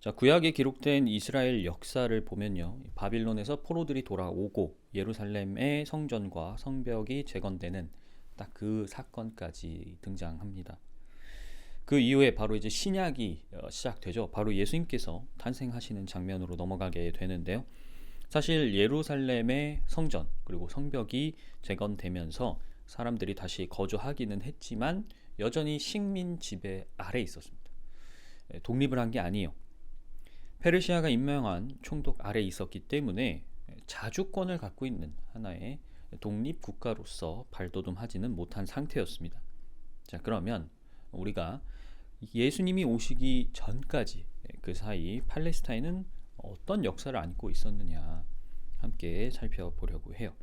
자, 구약에 기록된 이스라엘 역사를 보면요. 바빌론에서 포로들이 돌아오고 예루살렘의 성전과 성벽이 재건되는 딱 그 사건까지 등장합니다. 그 이후에 바로 이제 신약이 어, 시작되죠. 바로 예수님께서 탄생하시는 장면으로 넘어가게 되는데요. 사실 예루살렘의 성전 그리고 성벽이 재건되면서 사람들이 다시 거주하기는 했지만 여전히 식민 지배 아래 있었습니다. 예, 독립을 한 게 아니에요. 페르시아가 임명한 총독 아래 있었기 때문에 자주권을 갖고 있는 하나의 독립 국가로서 발돋움하지는 못한 상태였습니다. 자, 그러면 우리가 예수님이 오시기 전까지 그 사이 팔레스타인은 어떤 역사를 안고 있었느냐 함께 살펴보려고 해요.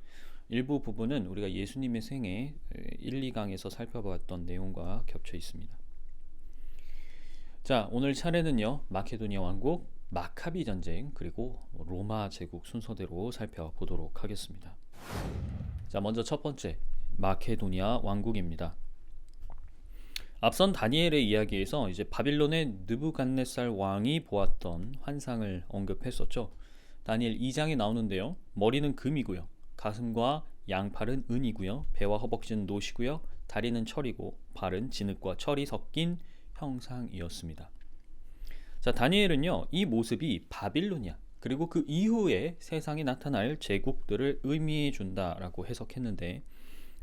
일부 부분은 우리가 예수님의 생애 1, 2강에서 살펴봤던 내용과 겹쳐 있습니다. 자, 오늘 차례는요. 마케도니아 왕국 마카비 전쟁 그리고 로마 제국 순서대로 살펴보도록 하겠습니다. 자, 먼저 첫 번째 마케도니아 왕국입니다. 앞선 다니엘의 이야기에서 이제 바빌론의 느부갓네살 왕이 보았던 환상을 언급했었죠. 다니엘 2장에 나오는데요. 머리는 금이고요. 가슴과 양팔은 은이고요. 배와 허벅지는 노시고요. 다리는 철이고 발은 진흙과 철이 섞인 형상이었습니다. 자, 다니엘은요, 이 모습이 바빌로니아, 그리고 그 이후에 세상에 나타날 제국들을 의미해 준다라고 해석했는데,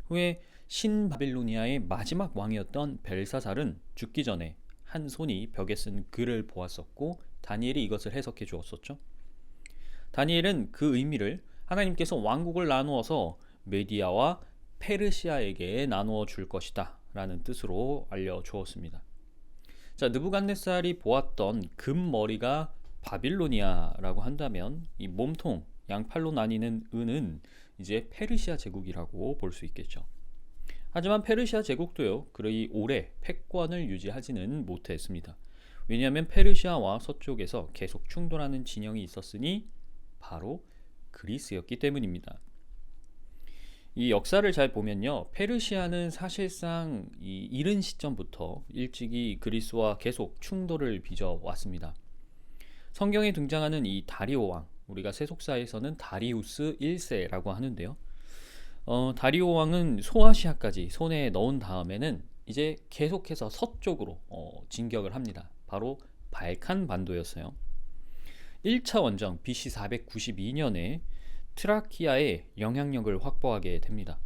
후에 신바빌로니아의 마지막 왕이었던 벨사살은 죽기 전에 한 손이 벽에 쓴 글을 보았었고, 다니엘이 이것을 해석해 주었었죠. 다니엘은 그 의미를 하나님께서 왕국을 나누어서 메디아와 페르시아에게 나누어 줄 것이다 라는 뜻으로 알려 주었습니다. 자, 느부갓네살이 보았던 금머리가 바빌로니아라고 한다면 이 몸통 양팔로 나뉘는 은은 이제 페르시아 제국이라고 볼 수 있겠죠. 하지만 페르시아 제국도요, 그리 오래 패권을 유지하지는 못했습니다. 왜냐하면 페르시아와 서쪽에서 계속 충돌하는 진영이 있었으니 바로 그리스였기 때문입니다. 이 역사를 잘 보면요. 페르시아는 사실상 이 이른 시점부터 일찍이 그리스와 계속 충돌을 빚어 왔습니다. 성경에 등장하는 이 다리오 왕, 우리가 세속사에서는 다리우스 1세라고 하는데요. 어, 다리오 왕은 소아시아까지 손에 넣은 다음에는 이제 계속해서 서쪽으로 어, 진격을 합니다. 바로 발칸 반도였어요. 1차 원정 BC 492년에 트라키아의 영향력을 확보하게 됩니다.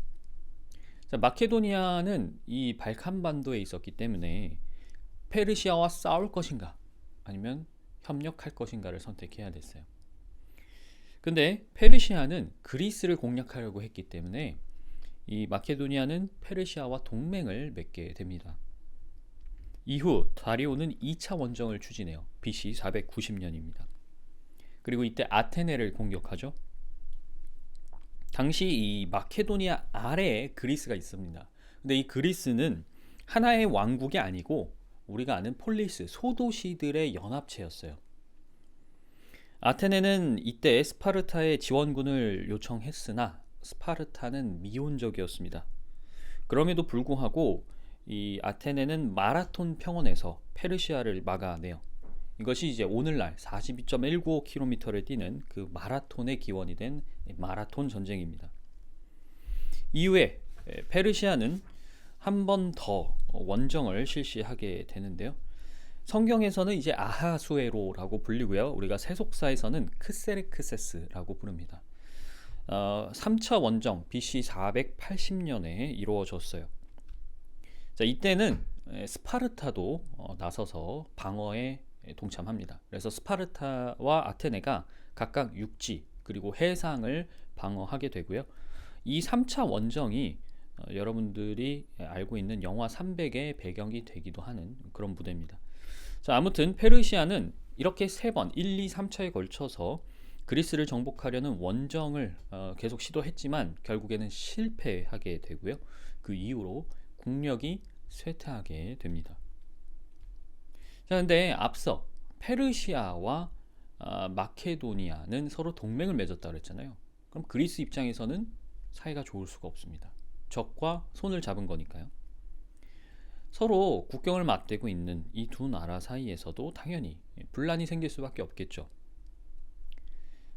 자, 마케도니아는 이 발칸반도에 있었기 때문에 페르시아와 싸울 것인가 아니면 협력할 것인가를 선택해야 됐어요. 근데 페르시아는 그리스를 공략하려고 했기 때문에 이 마케도니아는 페르시아와 동맹을 맺게 됩니다. 이후 다리오는 2차 원정을 추진해요. BC 490년입니다. 그리고 이때 아테네를 공격하죠. 당시 이 마케도니아 아래에 그리스가 있습니다. 근데 이 그리스는 하나의 왕국이 아니고 우리가 아는 폴리스 소도시들의 연합체였어요. 아테네는 이때 스파르타의 지원군을 요청했으나 스파르타는 미온적이었습니다. 그럼에도 불구하고 이 아테네는 마라톤 평원에서 페르시아를 막아내요. 이것이 이제 오늘날 42.195km를 뛰는 그 마라톤의 기원이 된 마라톤 전쟁입니다. 이후에 페르시아는 한 번 더 원정을 실시하게 되는데요. 성경에서는 이제 아하수에로라고 불리고요. 우리가 세속사에서는 크세르크세스라고 부릅니다. 어, 3차 원정 BC 480년에 이루어졌어요. 자, 이때는 스파르타도 어, 나서서 방어에 동참합니다. 그래서 스파르타와 아테네가 각각 육지 그리고 해상을 방어하게 되고요. 이 3차 원정이 어, 여러분들이 알고 있는 영화 300의 배경이 되기도 하는 그런 부대입니다. 자, 아무튼 페르시아는 이렇게 세 번, 1, 2, 3차에 걸쳐서 그리스를 정복하려는 원정을 어, 계속 시도했지만 결국에는 실패하게 되고요. 그 이후로 국력이 쇠퇴하게 됩니다. 자, 근데 앞서 페르시아와 아, 마케도니아는 서로 동맹을 맺었다 그랬잖아요. 그럼 그리스 입장에서는 사이가 좋을 수가 없습니다. 적과 손을 잡은 거니까요. 서로 국경을 맞대고 있는 이 두 나라 사이에서도 당연히 분란이 생길 수밖에 없겠죠.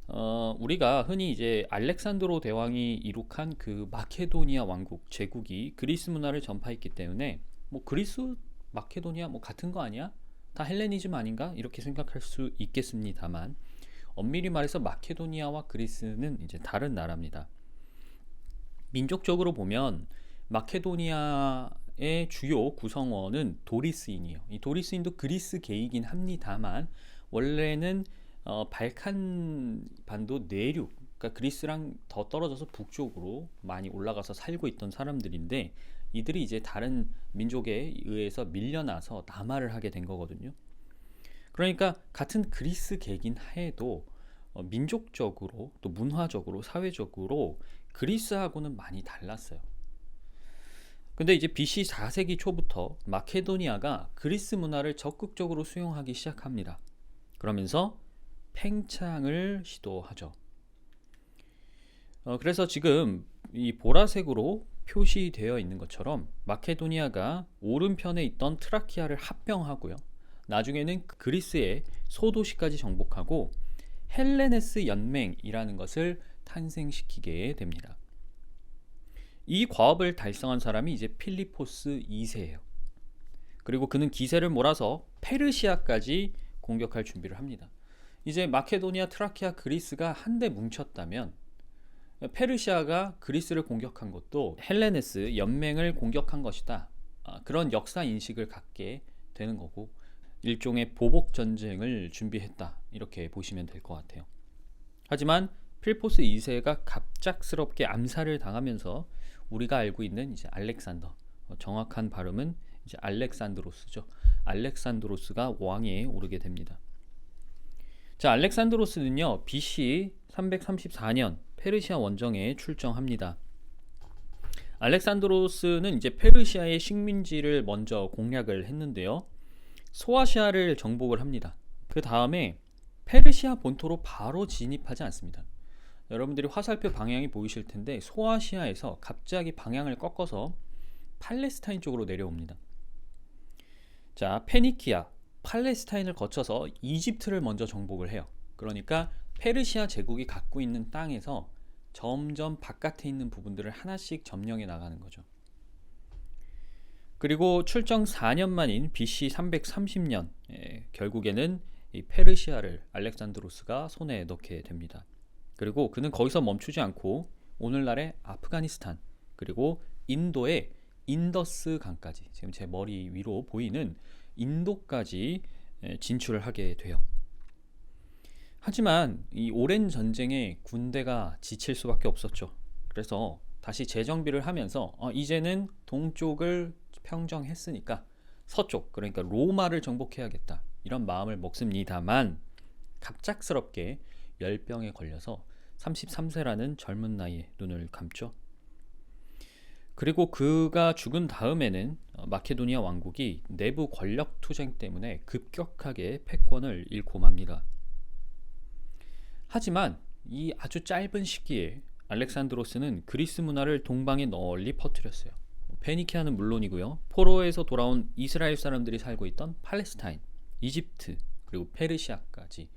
어, 우리가 흔히 이제 알렉산드로 대왕이 이룩한 그 마케도니아 왕국 제국이 그리스 문화를 전파했기 때문에 뭐 그리스 마케도니아 뭐 같은 거 아니야? 다 헬레니즘 아닌가? 이렇게 생각할 수 있겠습니다만 엄밀히 말해서 마케도니아와 그리스는 이제 다른 나라입니다. 민족적으로 보면 마케도니아의 주요 구성원은 도리스인이에요. 이 도리스인도 그리스계이긴 합니다만 원래는 어, 발칸 반도 내륙, 그러니까 그리스랑 더 떨어져서 북쪽으로 많이 올라가서 살고 있던 사람들인데 이들이 이제 다른 민족에 의해서 밀려나서 남하를 하게 된 거거든요. 그러니까 같은 그리스계긴 해도 어, 민족적으로 또 문화적으로 사회적으로 그리스하고는 많이 달랐어요. 근데 이제 BC 4세기 초부터 마케도니아가 그리스 문화를 적극적으로 수용하기 시작합니다. 그러면서 팽창을 시도하죠. 어, 그래서 지금 이 보라색으로 표시되어 있는 것처럼 마케도니아가 오른편에 있던 트라키아를 합병하고요. 나중에는 그리스의 소도시까지 정복하고 헬레네스 연맹이라는 것을 탄생시키게 됩니다. 이 과업을 달성한 사람이 이제 필리포스 2세예요. 그리고 그는 기세를 몰아서 페르시아까지 공격할 준비를 합니다. 이제 마케도니아, 트라키아, 그리스가 한데 뭉쳤다면 페르시아가 그리스를 공격한 것도 헬레네스 연맹을 공격한 것이다. 아, 그런 역사 인식을 갖게 되는 거고 일종의 보복 전쟁을 준비했다. 이렇게 보시면 될 것 같아요. 하지만 필포스 2세가 갑작스럽게 암살을 당하면서 우리가 알고 있는 이제 알렉산더 어, 정확한 발음은 이제 알렉산드로스죠. 알렉산드로스가 왕위에 오르게 됩니다. 자, 알렉산드로스는요. BC 334년 페르시아 원정에 출정합니다. 알렉산드로스는 이제 페르시아의 식민지를 먼저 공략을 했는데요. 소아시아를 정복을 합니다. 그 다음에 페르시아 본토로 바로 진입하지 않습니다. 여러분들이 화살표 방향이 보이실 텐데 소아시아에서 갑자기 방향을 꺾어서 팔레스타인 쪽으로 내려옵니다. 자, 페니키아, 팔레스타인을 거쳐서 이집트를 먼저 정복을 해요. 그러니까 페르시아 제국이 갖고 있는 땅에서 점점 바깥에 있는 부분들을 하나씩 점령해 나가는 거죠. 그리고 출정 4년 만인 BC 330년 예, 결국에는 이 페르시아를 알렉산드로스가 손에 넣게 됩니다. 그리고 그는 거기서 멈추지 않고 오늘날의 아프가니스탄 그리고 인도의 인더스 강까지 지금 제 머리 위로 보이는 인도까지 예, 진출을 하게 돼요. 하지만 이 오랜 전쟁에 군대가 지칠 수밖에 없었죠. 그래서 다시 재정비를 하면서 어, 이제는 동쪽을 평정했으니까 서쪽 그러니까 로마를 정복해야겠다 이런 마음을 먹습니다만 갑작스럽게 열병에 걸려서 33세라는 젊은 나이에 눈을 감죠. 그리고 그가 죽은 다음에는 어, 마케도니아 왕국이 내부 권력 투쟁 때문에 급격하게 패권을 잃고 맙니다. 하지만 이 아주 짧은 시기에 알렉산드로스는 그리스 문화를 동방에 널리 퍼뜨렸어요. 페니키아는 물론이고요. 포로에서 돌아온 이스라엘 사람들이 살고 있던 팔레스타인, 이집트, 그리고 페르시아까지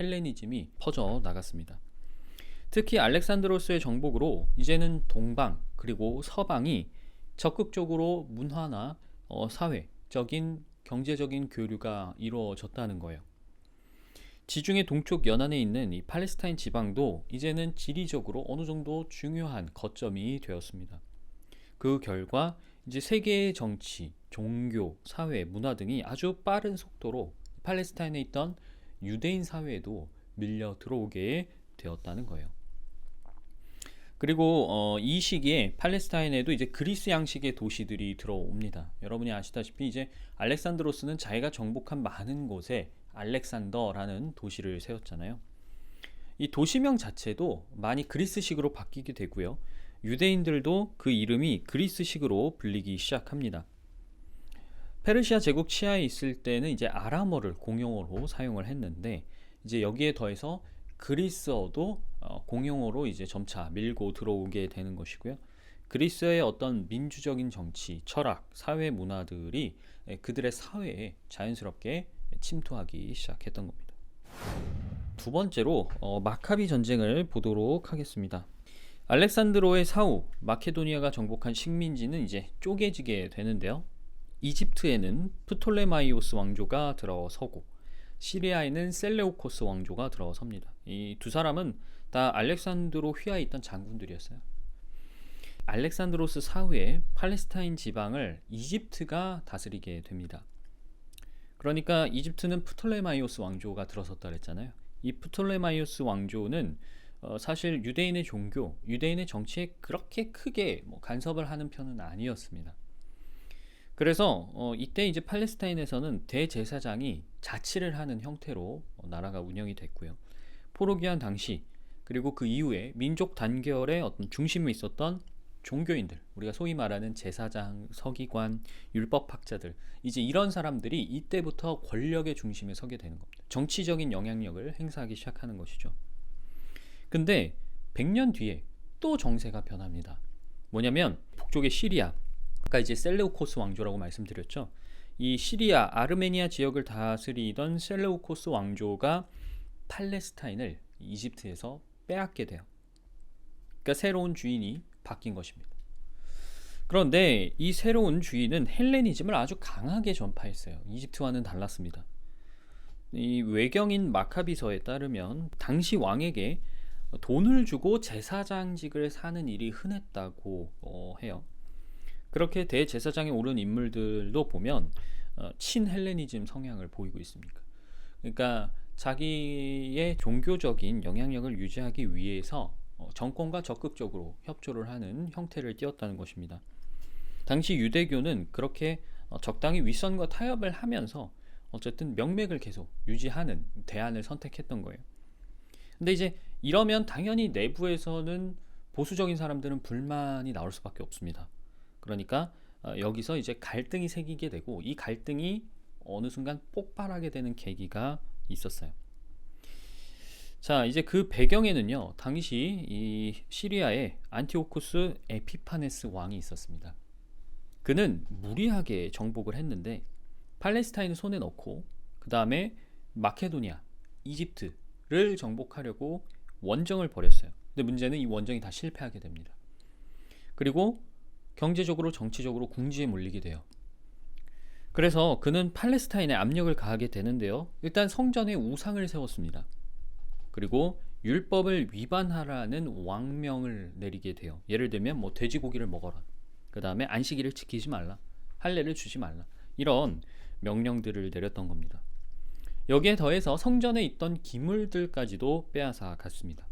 헬레니즘이 퍼져 나갔습니다. 특히 알렉산드로스의 정복으로 이제는 동방 그리고 서방이 적극적으로 문화나 어, 사회적인 경제적인 교류가 이루어졌다는 거예요. 지중해 동쪽 연안에 있는 이 팔레스타인 지방도 이제는 지리적으로 어느 정도 중요한 거점이 되었습니다. 그 결과 이제 세계의 정치, 종교, 사회, 문화 등이 아주 빠른 속도로 팔레스타인에 있던 유대인 사회에도 밀려 들어오게 되었다는 거예요. 그리고 어, 이 시기에 팔레스타인에도 이제 그리스 양식의 도시들이 들어옵니다. 여러분이 아시다시피 이제 알렉산드로스는 자기가 정복한 많은 곳에 알렉산더라는 도시를 세웠잖아요. 이 도시명 자체도 많이 그리스식으로 바뀌게 되고요. 유대인들도 그 이름이 그리스식으로 불리기 시작합니다. 페르시아 제국 치하에 있을 때는 이제 아람어를 공용어로 사용을 했는데 이제 여기에 더해서 그리스어도 어, 공용어로 이제 점차 밀고 들어오게 되는 것이고요. 그리스의 어떤 민주적인 정치, 철학, 사회 문화들이 예, 그들의 사회에 자연스럽게 침투하기 시작했던 겁니다. 두 번째로 어, 마카비 전쟁을 보도록 하겠습니다. 알렉산드로의 사후 마케도니아가 정복한 식민지는 이제 쪼개지게 되는데요. 이집트에는 프톨레마이오스 왕조가 들어서고 시리아에는 셀레우코스 왕조가 들어섭니다. 이 두 사람은 다 알렉산드로 휘하에 있던 장군들이었어요. 알렉산드로스 사후에 팔레스타인 지방을 이집트가 다스리게 됩니다. 그러니까 이집트는 프톨레마이오스 왕조가 들어섰다 그랬잖아요. 이 프톨레마이오스 왕조는 어, 사실 유대인의 종교, 유대인의 정치에 그렇게 크게 뭐 간섭을 하는 편은 아니었습니다. 그래서 어, 이때 이제 팔레스타인에서는 대제사장이 자치를 하는 형태로 어, 나라가 운영이 됐고요. 포로기한 당시 그리고 그 이후에 민족 단결의 어떤 중심에 있었던 종교인들, 우리가 소위 말하는 제사장, 서기관, 율법학자들, 이제 이런 사람들이 이때부터 권력의 중심에 서게 되는 겁니다. 정치적인 영향력을 행사하기 시작하는 것이죠. 근데 100년 뒤에 또 정세가 변합니다. 뭐냐면 북쪽의 시리아, 아까 이제 셀레우코스 왕조라고 말씀드렸죠. 이 시리아, 아르메니아 지역을 다스리던 셀레우코스 왕조가 팔레스타인을 이집트에서 빼앗게 돼요. 그러니까 새로운 주인이 바뀐 것입니다. 그런데 이 새로운 주인은 헬레니즘을 아주 강하게 전파했어요. 이집트와는 달랐습니다. 이 외경인 마카비서에 따르면 당시 왕에게 돈을 주고 제사장직을 사는 일이 흔했다고 어, 해요. 그렇게 대제사장에 오른 인물들도 보면 어, 친헬레니즘 성향을 보이고 있습니다. 그러니까 자기의 종교적인 영향력을 유지하기 위해서 어, 정권과 적극적으로 협조를 하는 형태를 띄었다는 것입니다. 당시 유대교는 그렇게 어, 적당히 윗선과 타협을 하면서 어쨌든 명맥을 계속 유지하는 대안을 선택했던 거예요. 근데 이제 이러면 당연히 내부에서는 보수적인 사람들은 불만이 나올 수밖에 없습니다. 그러니까 어, 여기서 이제 갈등이 생기게 되고 이 갈등이 어느 순간 폭발하게 되는 계기가 있었어요. 자, 이제 그 배경에는요, 당시 이 시리아에 안티오쿠스 에피파네스 왕이 있었습니다. 그는 무리하게 정복을 했는데 팔레스타인을 손에 넣고 그 다음에 마케도니아, 이집트를 정복하려고 원정을 벌였어요. 근데 문제는 이 원정이 다 실패하게 됩니다. 그리고 경제적으로 정치적으로 궁지에 몰리게 돼요. 그래서 그는 팔레스타인에 압력을 가하게 되는데요. 일단 성전에 우상을 세웠습니다. 그리고 율법을 위반하라는 왕명을 내리게 돼요. 예를 들면 뭐 돼지고기를 먹어라. 그 다음에 안식일을 지키지 말라. 할례를 주지 말라. 이런 명령들을 내렸던 겁니다. 여기에 더해서 성전에 있던 기물들까지도 빼앗아 갔습니다.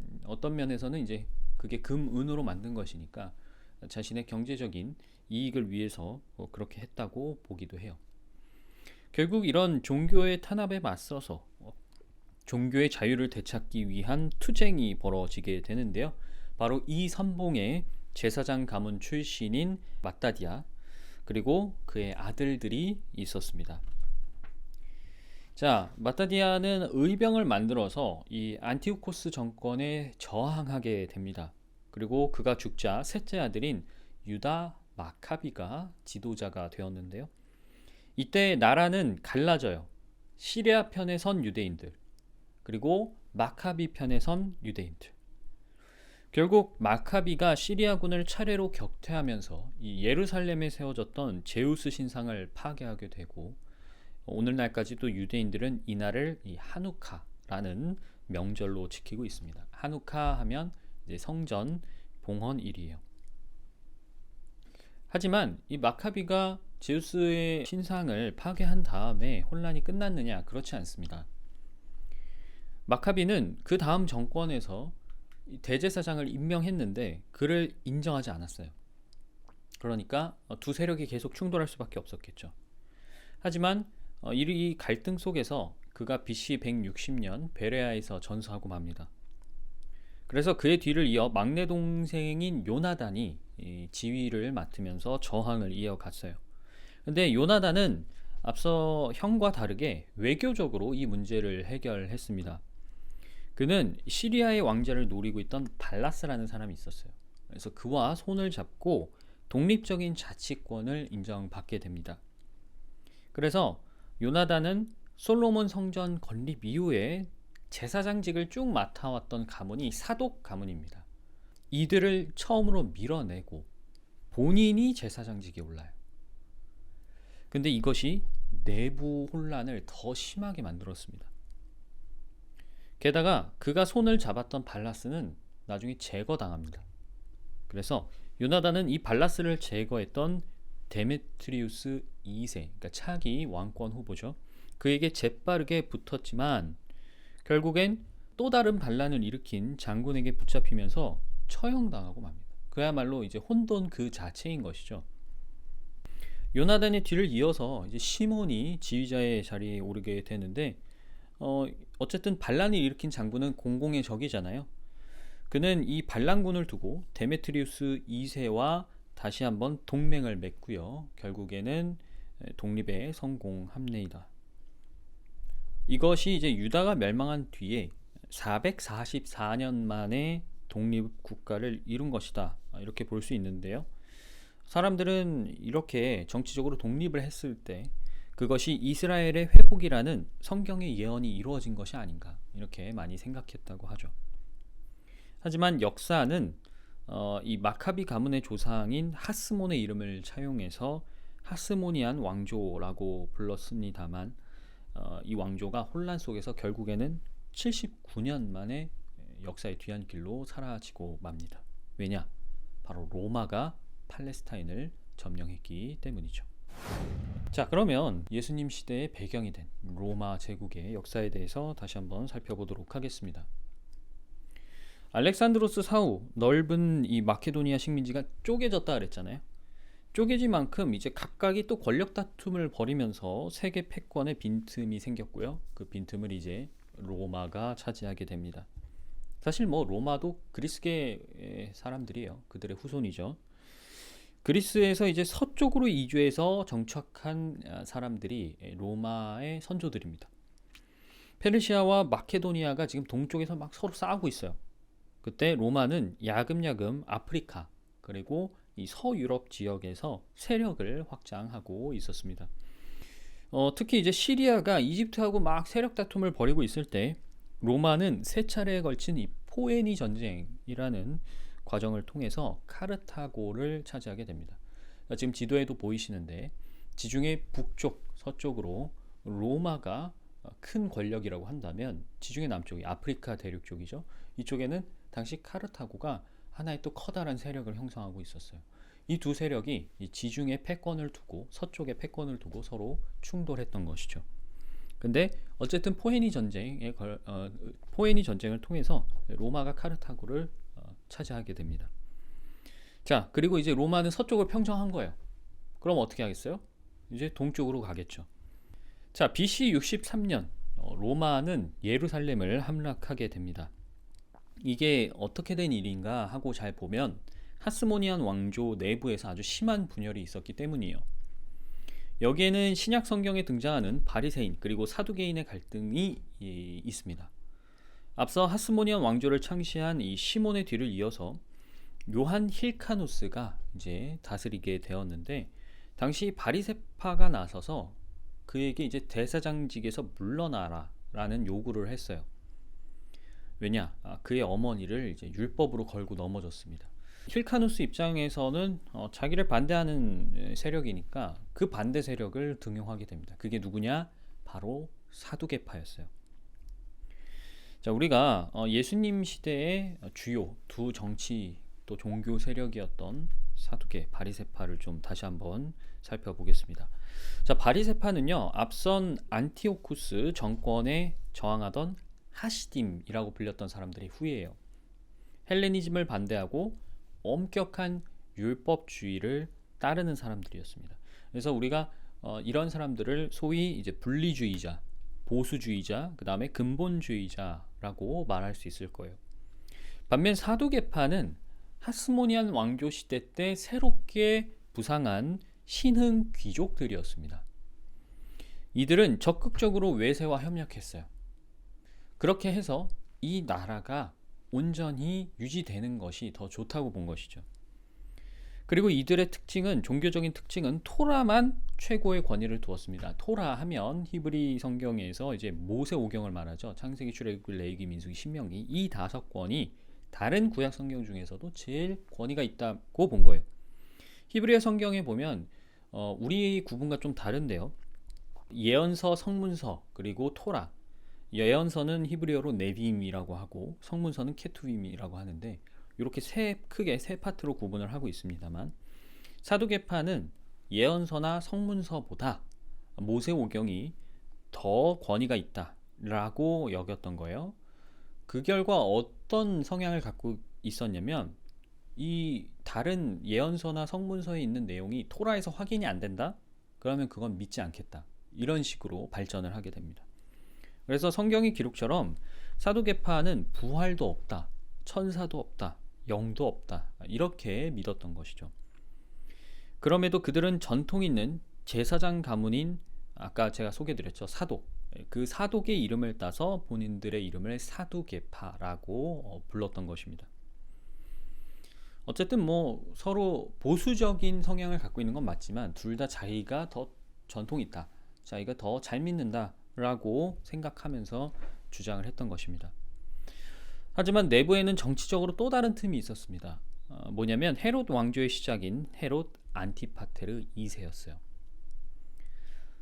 음, 어떤 면에서는 이제 그게 금, 은으로 만든 것이니까 자신의 경제적인 이익을 위해서 뭐 그렇게 했다고 보기도 해요. 결국 이런 종교의 탄압에 맞서서 종교의 자유를 되찾기 위한 투쟁이 벌어지게 되는데요. 바로 이 선봉의 제사장 가문 출신인 마따디아 그리고 그의 아들들이 있었습니다. 자, 마따디아는 의병을 만들어서 이 안티오코스 정권에 저항하게 됩니다. 그리고 그가 죽자 셋째 아들인 유다 마카비가 지도자가 되었는데요. 이때 나라는 갈라져요. 시리아 편에 선 유대인들, 그리고 마카비 편에 선 유대인들. 결국 마카비가 시리아군을 차례로 격퇴하면서 이 예루살렘에 세워졌던 제우스 신상을 파괴하게 되고 오늘날까지도 유대인들은 이날을 이 하누카라는 명절로 지키고 있습니다. 하누카 하면 이제 성전 봉헌일이에요. 하지만 이 마카비가 제우스의 신상을 파괴한 다음에 혼란이 끝났느냐? 그렇지 않습니다. 마카비는 그 다음 정권에서 대제사장을 임명했는데 그를 인정하지 않았어요. 그러니까 두 세력이 계속 충돌할 수밖에 없었겠죠. 하지만 어, 이 갈등 속에서 그가 BC 160년 베레아에서 전수하고 맙니다. 그래서 그의 뒤를 이어 막내 동생인 요나단이 지휘를 맡으면서 저항을 이어갔어요. 근데 요나단은 앞서 형과 다르게 외교적으로 이 문제를 해결했습니다. 그는 시리아의 왕자를 노리고 있던 발라스라는 사람이 있었어요. 그래서 그와 손을 잡고 독립적인 자치권을 인정받게 됩니다. 그래서 요나단은 솔로몬 성전 건립 이후에 제사장직을 쭉 맡아왔던 가문이 사독 가문입니다. 이들을 처음으로 밀어내고 본인이 제사장직에 올라요. 근데 이것이 내부 혼란을 더 심하게 만들었습니다. 게다가 그가 손을 잡았던 발라스는 나중에 제거당합니다. 그래서 요나단은 이 발라스를 제거했던 데메트리우스 2세, 그러니까 차기 왕권 후보죠. 그에게 재빠르게 붙었지만 결국엔 또 다른 반란을 일으킨 장군에게 붙잡히면서 처형당하고 맙니다. 그야말로 이제 혼돈 그 자체인 것이죠. 요나단의 뒤를 이어서 이제 시몬이 지휘자의 자리에 오르게 되는데 어, 어쨌든 반란을 일으킨 장군은 공공의 적이잖아요. 그는 이 반란군을 두고 데메트리우스 2세와 다시 한번 동맹을 맺고요. 결국에는 독립에 성공합니다. 이것이 이제 유다가 멸망한 뒤에 444년 만에 독립 국가를 이룬 것이다. 이렇게 볼 수 있는데요. 사람들은 이렇게 정치적으로 독립을 했을 때 그것이 이스라엘의 회복이라는 성경의 예언이 이루어진 것이 아닌가 이렇게 많이 생각했다고 하죠. 하지만 역사는 어, 이 마카비 가문의 조상인 하스몬의 이름을 차용해서 하스모니안 왕조라고 불렀습니다만 어, 이 왕조가 혼란 속에서 결국에는 79년 만에 역사의 뒤안길로 사라지고 맙니다. 왜냐? 바로 로마가 팔레스타인을 점령했기 때문이죠. 자, 그러면 예수님 시대의 배경이 된 로마 제국의 역사에 대해서 다시 한번 살펴보도록 하겠습니다. 알렉산드로스 사후 넓은 이 마케도니아 식민지가 쪼개졌다 그랬잖아요. 쪼개진 만큼 이제 각각이 또 권력 다툼을 벌이면서 세계 패권의 빈틈이 생겼고요. 그 빈틈을 이제 로마가 차지하게 됩니다. 사실 뭐 로마도 그리스계 사람들이에요. 그들의 후손이죠. 그리스에서 이제 서쪽으로 이주해서 정착한 아, 사람들이 로마의 선조들입니다. 페르시아와 마케도니아가 지금 동쪽에서 막 서로 싸우고 있어요. 그때 로마는 야금야금 아프리카 그리고 이 서유럽 지역에서 세력을 확장하고 있었습니다. 어, 특히 이제 시리아가 이집트하고 막 세력 다툼을 벌이고 있을 때 로마는 세 차례에 걸친 이 포에니 전쟁이라는 과정을 통해서 카르타고를 차지하게 됩니다. 지금 지도에도 보이시는데 지중해 북쪽 서쪽으로 로마가 큰 권력이라고 한다면 지중해 남쪽이 아프리카 대륙 쪽이죠. 이쪽에는 당시 카르타고가 하나의 또 커다란 세력을 형성하고 있었어요. 이 두 세력이 이 지중해 패권을 두고 서쪽의 패권을 두고 서로 충돌했던 것이죠. 근데 어쨌든 포에니 전쟁에 걸, 어, 포에니 전쟁을 통해서 로마가 카르타고를 차지하게 됩니다. 자, 그리고 이제 로마는 서쪽을 평정한 거예요. 그럼 어떻게 하겠어요? 이제 동쪽으로 가겠죠. 자, BC 63년 어, 로마는 예루살렘을 함락하게 됩니다. 이게 어떻게 된 일인가 하고 잘 보면 하스모니안 왕조 내부에서 아주 심한 분열이 있었기 때문이에요. 여기에는 신약 성경에 등장하는 바리새인 그리고 사두개인의 갈등이 있습니다. 앞서 하스모니안 왕조를 창시한 이 시몬의 뒤를 이어서 요한 힐카누스가 이제 다스리게 되었는데 당시 바리세파가 나서서 그에게 이제 대사장직에서 물러나라라는 요구를 했어요. 왜냐? 아, 그의 어머니를 이제 율법으로 걸고 넘어졌습니다. 힐카누스 입장에서는 어, 자기를 반대하는 세력이니까 그 반대 세력을 등용하게 됩니다. 그게 누구냐? 바로 사두개파였어요. 자, 우리가 어, 예수님 시대의 주요 두 정치 또 종교 세력이었던 사두개 바리세파를 좀 다시 한번 살펴보겠습니다. 자, 바리세파는요. 앞선 안티오쿠스 정권에 저항하던 하시딤이라고 불렸던 사람들의 후예예요. 헬레니즘을 반대하고 엄격한 율법주의를 따르는 사람들이었습니다. 그래서 우리가 어, 이런 사람들을 소위 이제 분리주의자, 보수주의자, 그 다음에 근본주의자라고 말할 수 있을 거예요. 반면 사두개파는 하스모니안 왕조 시대 때 새롭게 부상한 신흥 귀족들이었습니다. 이들은 적극적으로 외세와 협력했어요. 그렇게 해서 이 나라가 온전히 유지되는 것이 더 좋다고 본 것이죠. 그리고 이들의 특징은 종교적인 특징은 토라만 최고의 권위를 두었습니다. 토라 하면 히브리 성경에서 이제 모세 오경을 말하죠. 창세기, 출애굽기, 레위기, 민수기, 신명기 이 다섯 권이 다른 구약 성경 중에서도 제일 권위가 있다고 본 거예요. 히브리어 성경에 보면 어, 우리 구분과 좀 다른데요. 예언서, 성문서 그리고 토라. 예언서는 히브리어로 네비임이라고 하고 성문서는 케투임이라고 하는데 이렇게 세 크게 세 파트로 구분을 하고 있습니다만 사두개파는 예언서나 성문서보다 모세오경이 더 권위가 있다라고 여겼던 거예요. 그 결과 어떤 성향을 갖고 있었냐면 이 다른 예언서나 성문서에 있는 내용이 토라에서 확인이 안 된다? 그러면 그건 믿지 않겠다. 이런 식으로 발전을 하게 됩니다. 그래서 성경의 기록처럼 사도계파는 부활도 없다. 천사도 없다. 영도 없다. 이렇게 믿었던 것이죠. 그럼에도 그들은 전통 있는 제사장 가문인 아까 제가 소개드렸죠. 사독. 그 사독의 이름을 따서 본인들의 이름을 사두개파라고 어, 불렀던 것입니다. 어쨌든 뭐 서로 보수적인 성향을 갖고 있는 건 맞지만 둘 다 자기가 더 전통 있다. 자기가 더 잘 믿는다라고 생각하면서 주장을 했던 것입니다. 하지만 내부에는 정치적으로 또 다른 틈이 있었습니다. 어, 뭐냐면 헤롯 왕조의 시작인 헤롯 안티파테르 2세였어요.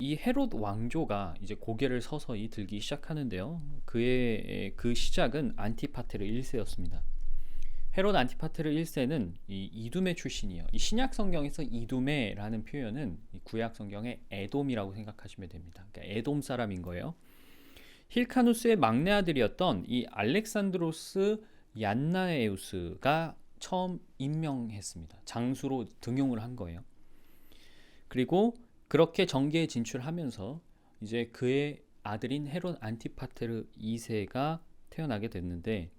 이 헤롯 왕조가 이제 고개를 서서히 들기 시작하는데요. 그의 그 시작은 안티파테르 1세였습니다. 헤롯 안티파테르 1세는 이 이두메 출신이에요. 이 신약 성경에서 이두메라는 표현은 구약 성경의 에돔이라고 생각하시면 됩니다. 그러니까 에돔 사람인 거예요. 힐카누스의 막내 아들이었던 이 알렉산드로스 얀나에우스가 처음 임명했습니다. 장수로 등용을 한 거예요. 그리고 그렇게 정계에 진출하면서 이제 그의 아들인 헤롯 안티파테르 2세가 태어나게 됐는데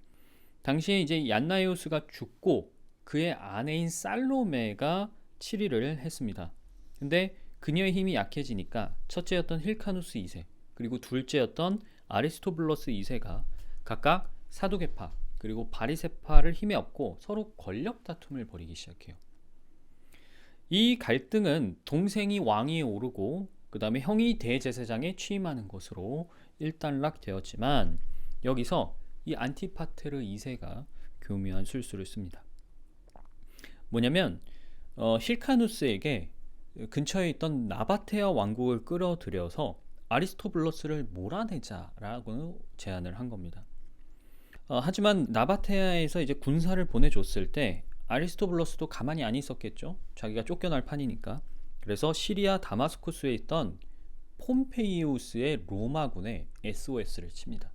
당시에 이제 얀나에우스가 죽고 그의 아내인 살로메가 치리를 했습니다. 근데 그녀의 힘이 약해지니까 첫째였던 힐카누스 2세 그리고 둘째였던 아리스토블러스 2세가 각각 사두개파 그리고 바리세파를 힘에 얻고 서로 권력 다툼을 벌이기 시작해요. 이 갈등은 동생이 왕위에 오르고 그 다음에 형이 대제사장에 취임하는 것으로 일단락 되었지만 여기서 이 안티파테르 2세가 교묘한 술수를 씁니다. 뭐냐면 어, 힐카누스에게 근처에 있던 나바테아 왕국을 끌어들여서 아리스토블러스를 몰아내자라고 제안을 한 겁니다. 어, 하지만 나바테아에서 이제 군사를 보내줬을 때 아리스토블러스도 가만히 안 있었겠죠. 자기가 쫓겨날 판이니까. 그래서 시리아 다마스쿠스에 있던 폼페이우스의 로마군에 SOS를 칩니다.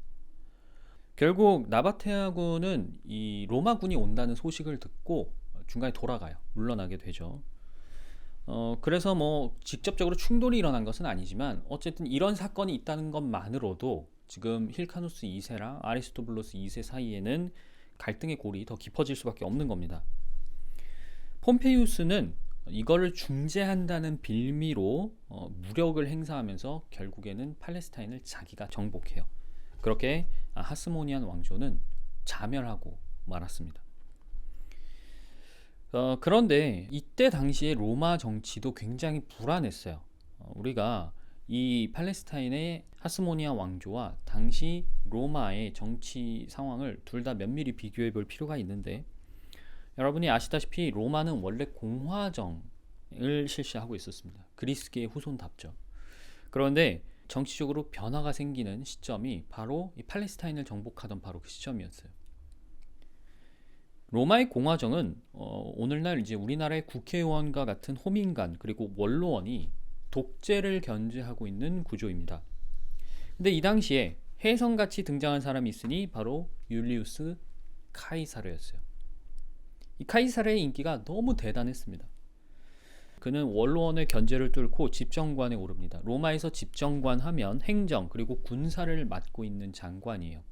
결국 나바테아군은 이 로마군이 온다는 소식을 듣고 중간에 돌아가요. 물러나게 되죠. 어, 그래서 뭐 직접적으로 충돌이 일어난 것은 아니지만 어쨌든 이런 사건이 있다는 것만으로도 지금 힐카누스 2세랑 아리스토블로스 2세 사이에는 갈등의 골이 더 깊어질 수밖에 없는 겁니다. 폼페이우스는 이거를 중재한다는 빌미로 어, 무력을 행사하면서 결국에는 팔레스타인을 자기가 정복해요. 그렇게 하스모니안 왕조는 자멸하고 말았습니다. 어, 그런데 이때 당시에 로마 정치도 굉장히 불안했어요. 어, 우리가 이 팔레스타인의 하스모니아 왕조와 당시 로마의 정치 상황을 둘 다 면밀히 비교해 볼 필요가 있는데 여러분이 아시다시피 로마는 원래 공화정을 실시하고 있었습니다. 그리스계의 후손답죠. 그런데 정치적으로 변화가 생기는 시점이 바로 이 팔레스타인을 정복하던 바로 그 시점이었어요. 로마의 공화정은 어, 오늘날 이제 우리나라의 국회의원과 같은 호민관 그리고 원로원이 독재를 견제하고 있는 구조입니다. 근데 이 당시에 혜성같이 등장한 사람이 있으니 바로 율리우스 카이사르였어요. 이 카이사르의 인기가 너무 대단했습니다. 그는 원로원의 견제를 뚫고 집정관에 오릅니다. 로마에서 집정관 하면 행정 그리고 군사를 맡고 있는 장관이에요.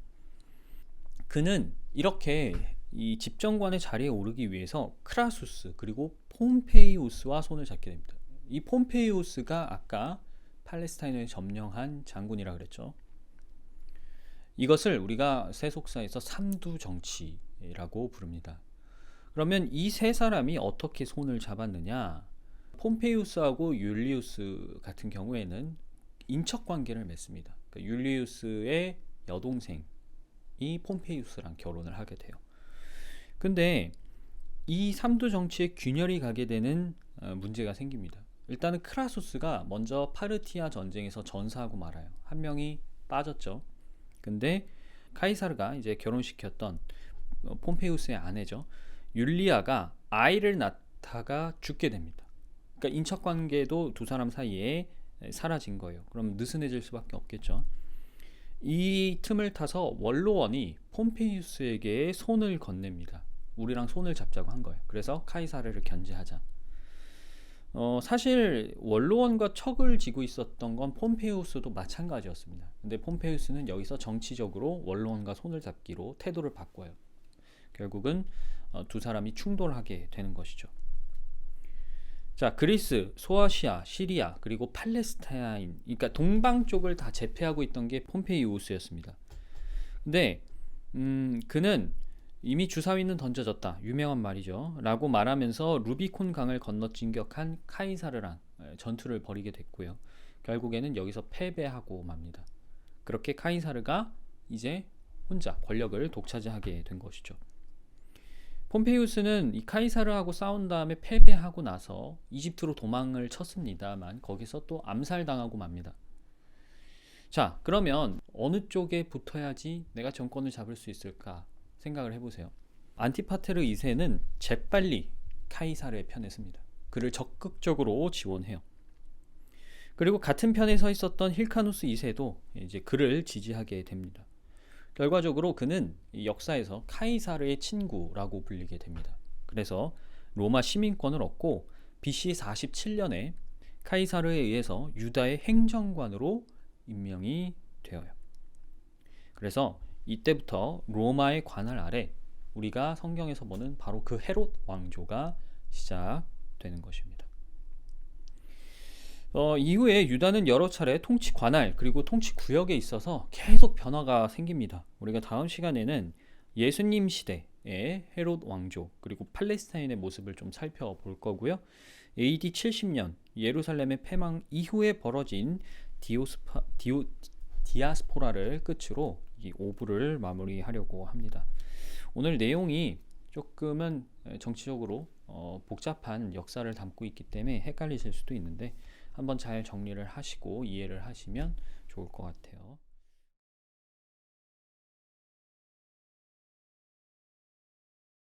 그는 이렇게 이 집정관의 자리에 오르기 위해서 크라수스 그리고 폼페이우스와 손을 잡게 됩니다. 이 폼페이우스가 아까 팔레스타인을 점령한 장군이라 그랬죠. 이것을 우리가 세속사에서 삼두 정치라고 부릅니다. 그러면 이 세 사람이 어떻게 손을 잡았느냐? 폼페이우스하고 율리우스 같은 경우에는 인척 관계를 맺습니다. 그러니까 율리우스의 여동생이 폼페이우스랑 결혼을 하게 돼요. 근데 이 삼두 정치에 균열이 가게 되는 어, 문제가 생깁니다. 일단은 크라수스가 먼저 파르티아 전쟁에서 전사하고 말아요. 한 명이 빠졌죠. 근데 카이사르가 이제 결혼시켰던 어, 폼페이우스의 아내죠. 율리아가 아이를 낳다가 죽게 됩니다. 그러니까 인척 관계도 두 사람 사이에 사라진 거예요. 그럼 느슨해질 수밖에 없겠죠. 이 틈을 타서 원로원이 폼페이우스에게 손을 건넵니다. 우리랑 손을 잡자고 한 거예요. 그래서 카이사르를 견제하자. 어, 사실 원로원과 척을 지고 있었던 건 폼페이우스도 마찬가지였습니다. 근데 폼페이우스는 여기서 정치적으로 원로원과 손을 잡기로 태도를 바꿔요. 결국은 어, 두 사람이 충돌하게 되는 것이죠. 자, 그리스, 소아시아, 시리아, 그리고 팔레스타인, 그러니까 동방 쪽을 다 제패하고 있던 게 폼페이우스였습니다. 근데 음, 그는 이미 주사위는 던져졌다. 유명한 말이죠. 라고 말하면서 루비콘 강을 건너 진격한 카이사르랑 전투를 벌이게 됐고요. 결국에는 여기서 패배하고 맙니다. 그렇게 카이사르가 이제 혼자 권력을 독차지하게 된 것이죠. 폼페이우스는 이 카이사르하고 싸운 다음에 패배하고 나서 이집트로 도망을 쳤습니다만 거기서 또 암살당하고 맙니다. 자, 그러면 어느 쪽에 붙어야지 내가 정권을 잡을 수 있을까 생각을 해보세요. 안티파테르 2세는 재빨리 카이사르의 편에 섭니다. 그를 적극적으로 지원해요. 그리고 같은 편에 서 있었던 힐카누스 2세도 이제 그를 지지하게 됩니다. 결과적으로 그는 역사에서 카이사르의 친구라고 불리게 됩니다. 그래서 로마 시민권을 얻고 BC 47년에 카이사르에 의해서 유다의 행정관으로 임명이 되어요. 그래서 이때부터 로마의 관할 아래 우리가 성경에서 보는 바로 그 헤롯 왕조가 시작되는 것입니다. 어, 이후에 유다는 여러 차례 통치 관할 그리고 통치 구역에 있어서 계속 변화가 생깁니다. 우리가 다음 시간에는 예수님 시대의 헤롯 왕조 그리고 팔레스타인의 모습을 좀 살펴볼 거고요. AD 70년 예루살렘의 패망 이후에 벌어진 디오스파, 디오, 디아스포라를 끝으로 이 5부를 마무리하려고 합니다. 오늘 내용이 조금은 정치적으로 어, 복잡한 역사를 담고 있기 때문에 헷갈리실 수도 있는데 한번 잘 정리를 하시고 이해를 하시면 좋을 것 같아요.